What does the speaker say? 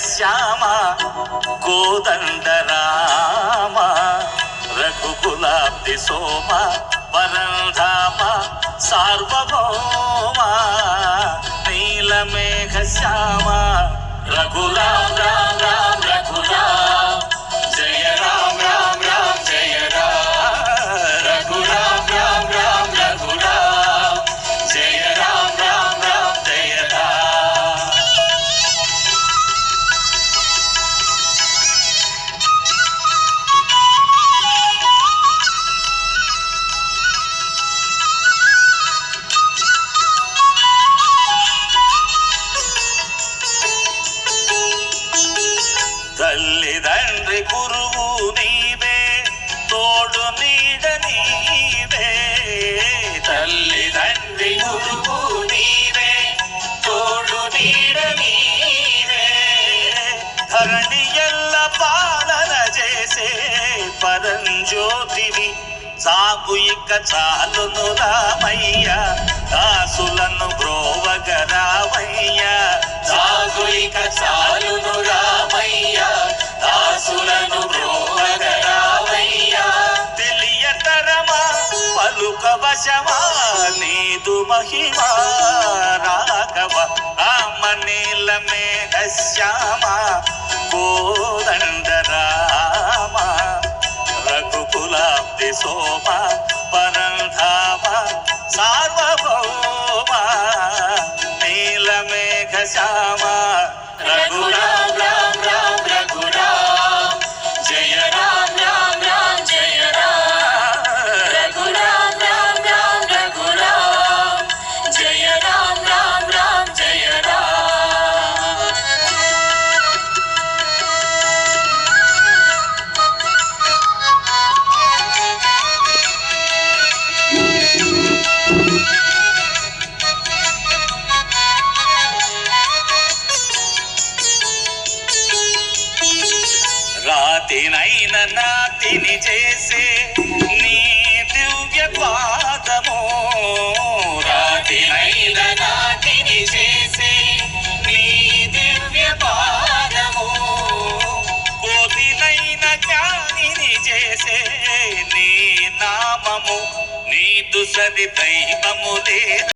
శ్యామ కోదండ రామ రఘుకులాబ్ది సోమ వరంధామ సార్వభౌమ నీలమేఘ శ్యామ రఘులా తల్లి తండ్రి గురువు నీవే తోడు నీడ నీవే. తల్లి తండ్రి గురువు నీవే తోడు నీడ నీవే. ధరణి ఎల్ల పాలన చేసే పరంజ్యోతివి సాగు ఇక చాలును రామయ్య దాసులను బ్రోవగ రామయ్య సాగు ఇక చాలు నీదు మహిమా రాఘవ రామ నీల మేఘ శ్యామ గోదండ రామ రఘుకులాబ్ది సోమ పరంధామ సార్వభౌమ రాతినైన నాతిని చేసే నీ దివ్య పాదము. రాతినైన నాతిని చేసే నీ దివ్య పాదము. కోతినైన జ్ఞానిని చేసే నీ నామము నీదు దుసది దైవము